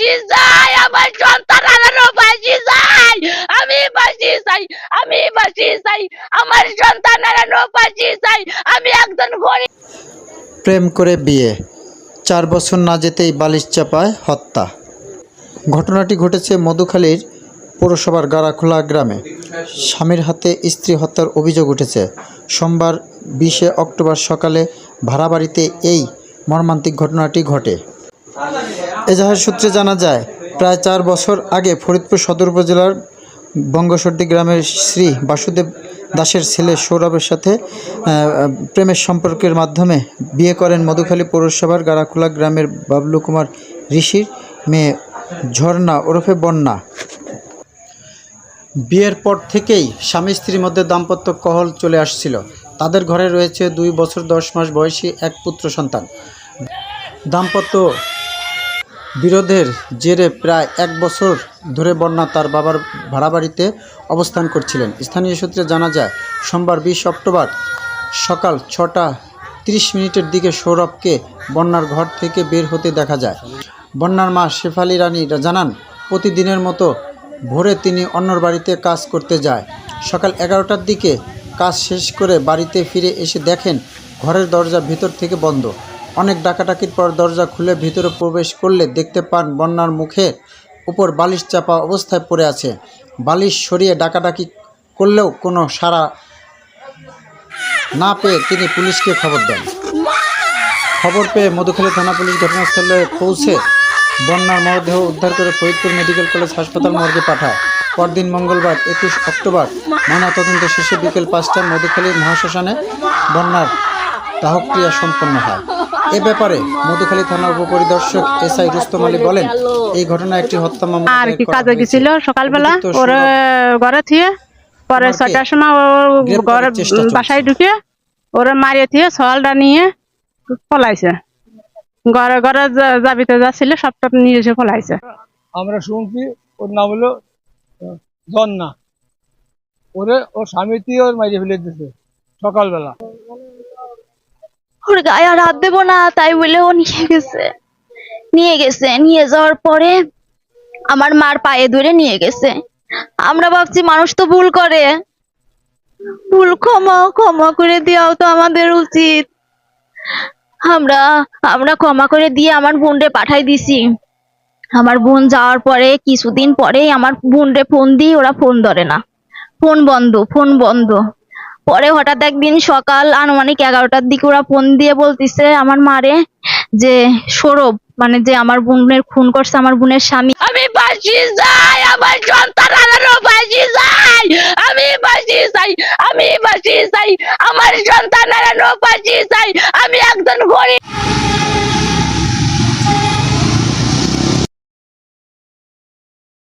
বাঁচি চাই আমার সন্তান আনারও বাঁচি চাই আমি বাঁচি চাই, আমি বাঁচি চাই, আমার সন্তান আনারও বাঁচি চাই। আমি একজন গরিব। প্রেম করে বিয়ে, চার বছর না যেতেই বালিশ চাপায় হত্যা। ঘটনাটি ঘটেছে মধুখালীর পৌরসভার গাড়াখোলা গ্রামে। স্বামীর হাতে স্ত্রী হত্যার অভিযোগ উঠেছে। সোমবার বিশে অক্টোবর সকালে ভাড়া বাড়িতে এই মর্মান্তিক ঘটনাটি ঘটে। এজাহার সূত্রে জানা যায়, প্রায় চার বছর আগে ফরিদপুর সদর উপজেলার বঙ্গসর্দি গ্রামের শ্রী বাসুদেব দাসের ছেলে সৌরভের সাথে প্রেমের সম্পর্কের মাধ্যমে বিয়ে করেন মধুখালী পৌরসভার গাড়াখোলা গ্রামের বাবলু কুমার ঋষির মেয়ে ঝর্ণা ওরফে বন্যা। বিয়ের পর থেকেই স্বামী স্ত্রীর মধ্যে দাম্পত্য কহল চলে আসছিল। তাদের ঘরে রয়েছে দুই বছর দশ মাস বয়সী এক পুত্র সন্তান। দাম্পত্য বিরোধের জেরে প্রায় এক বছর ধরে বন্যা তার বাবার ভাড়া বাড়িতে অবস্থান করছিলেন। স্থানীয় সূত্রে জানা যায়, সোমবার বিশ অক্টোবর সকাল ছটা তিরিশ মিনিটের দিকে সৌরভকে বন্যার ঘর থেকে বের হতে দেখা যায়। বন্যার মা শেফালি রানী জানান, প্রতিদিনের মতো ভোরে তিনি অন্যর বাড়িতে কাজ করতে যায়। সকাল এগারোটার দিকে কাজ শেষ করে বাড়িতে ফিরে এসে দেখেন, ঘরের দরজা ভিতর থেকে বন্ধ। অনেক ডাকাডাকির পর দরজা খুলে ভিতরে প্রবেশ করলে দেখতে পান বন্যার মুখে উপর বালিশ চাপা অবস্থায় পড়ে আছে। বালিশ সরিয়ে ডাকাডাকি করলেও কোনো সাড়া না পেয়ে তিনি পুলিশকে খবর দেন। খবর পেয়ে মধুখালী থানা পুলিশ ঘটনাস্থলে পৌঁছে বন্যার মরদেহ উদ্ধার করে ফরিদপুর মেডিকেল কলেজ হাসপাতাল মর্গে পাঠায়। পরদিন মঙ্গলবার একুশ অক্টোবর ময়নাতদন্ত শেষে বিকেল পাঁচটায় মধুখালীর মহাশ্মশানে বন্যার দাহক্রিয়া সম্পন্ন হয়। এ ব্যাপারে মধুখালী থানা উপপরিদর্শক এস আই রুস্তম আলী বলেন এই ঘটনায় একটি হত্যা মামলা আর কি কাজে হয়েছে। গেছিল সকালবেলা ওরে ঘরে থিয়ে পরে ছয়টার সময় ও গ্রেপ্তারের ঘরে বাসায় ঢুকে ওরে মারিয়ে থিয়ে সওয়ালটা নিয়ে পলাইছে। ঘরে ঘরে যাবিতে যাচ্ছিল সবটা নিয়ে এসে পলাইছে। আমরা শুনছি ওর নাম হলো জন্না। ওরে ওর স্বামীটি ওর মাইরে ফেলে দিছে সকালবেলা। ওর গায়ে আর হাত দেবো না, তাই বলে ও নিয়ে গেছে। নিয়ে গেছে, নিয়ে যাওয়ার পরে আমার মার পায়ে ধরে নিয়ে গেছে। আমরা ভাবছি মানুষ তো ভুল করে। ভুল ক্ষমা ক্ষমা করে দেওয়াও তো আমাদের উচিত। আমরা আমরা ক্ষমা করে দিয়ে আমার বোনরে পাঠাই দিছি। আমার বোন যাওয়ার পরে, কিছুদিন পরেই আমার বোনরে ফোন দিই, ওরা ফোন ধরে না। ফোন বন্ধ ফোন বন্ধ। পরে হঠাৎ একদিন সকাল আনুমানিক এগারোটার দিকে ওরা ফোন দিয়ে বলতিছে আমার মারে যে, সৌরভ মানে যে আমার বোনের খুন করছে আমার বোনের স্বামী। আমি বাঁচি যাই, আমার সন্তান আনারও বাঁচি যাই, আমি বাসি যাই, আমি বাসি যাই, আমার সন্তান আনারও বাঁচি যাই, আমি একজন গরিব